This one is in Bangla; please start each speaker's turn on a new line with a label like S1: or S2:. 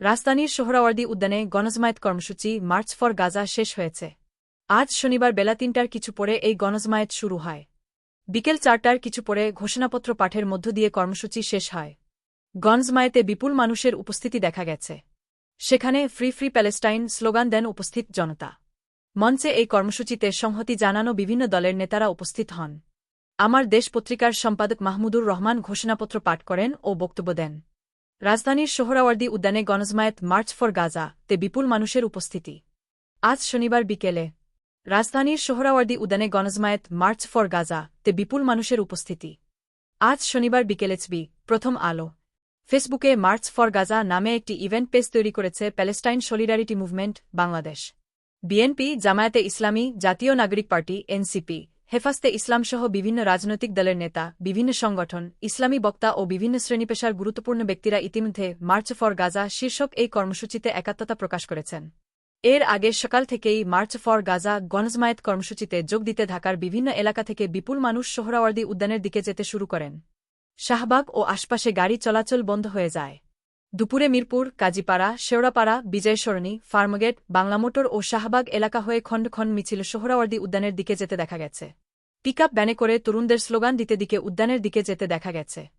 S1: রাজধানীর সোহরাওয়ার্দী উদ্যানে গণজমায়েত কর্মসূচি মার্চ ফর গাজা শেষ হয়েছে। আজ শনিবার বেলা তিনটার কিছু পরে এই গণজমায়েত শুরু হয়। বিকেল চারটার কিছু পরে ঘোষণাপত্র পাঠের মধ্য দিয়ে কর্মসূচি শেষ হয়। গণজমায়েতে বিপুল মানুষের উপস্থিতি দেখা গেছে। সেখানে ফ্রি ফ্রি প্যালেস্টাইন স্লোগান দেন উপস্থিত জনতা। মঞ্চে এই কর্মসূচিতে সংহতি জানানো বিভিন্ন দলের নেতারা উপস্থিত হন। আমার দেশ পত্রিকার সম্পাদক মাহমুদুর রহমান ঘোষণাপত্র পাঠ করেন ও বক্তব্য দেন। রাজধানীর সোহরাওয়ার্দী উদ্যানে গণজমায়েত মার্চ ফর গাজা, তে বিপুল মানুষের উপস্থিতি। আজ শনিবার বিকেলে, রাজধানীর সোহরাওয়ার্দী উদ্যানে গণজমায়েত মার্চ ফর গাজা, তে বিপুল মানুষের উপস্থিতি। আজ শনিবার বিকেলেচবি প্রথম আলো। ফেসবুকে মার্চ ফর গাজা নামে একটি ইভেন্ট পেজ তৈরি করেছে Palestine solidarity movement, Bangladesh. BNP, Jamaat e Islami, Jatiya Nagorik party, NCP. হেফাজতে ইসলামসহ বিভিন্ন রাজনৈতিক দলের নেতা, বিভিন্ন সংগঠন, ইসলামী বক্তা ও বিভিন্ন শ্রেণীপেশার গুরুত্বপূর্ণ ব্যক্তিরা ইতিমধ্যে মার্চ ফর গাজা শীর্ষক এই কর্মসূচিতে একাত্মতা প্রকাশ করেছেন। এর আগে সকাল থেকেই মার্চ ফর গাজা গণজমায়েত কর্মসূচিতে যোগ দিতে ঢাকার বিভিন্ন এলাকা থেকে বিপুল মানুষ সোহরাওয়ার্দী উদ্যানের দিকে যেতে শুরু করেন। শাহবাগ ও আশপাশে গাড়ি চলাচল বন্ধ হয়ে যায়। দুপুরে মিরপুর, কাজীপাড়া, শেওড়াপাড়া, বিজয়সরণী, ফার্মগেট, বাংলামোটর ও শাহবাগ এলাকা হয়ে খণ্ড খণ্ড মিছিল সোহরাওয়ার্দী উদ্যানের দিকে যেতে দেখা গেছে। পিকআপ ব্যানে করে তরুণদের স্লোগান দিতে দিকে উদ্যানের দিকে যেতে দেখা গেছে।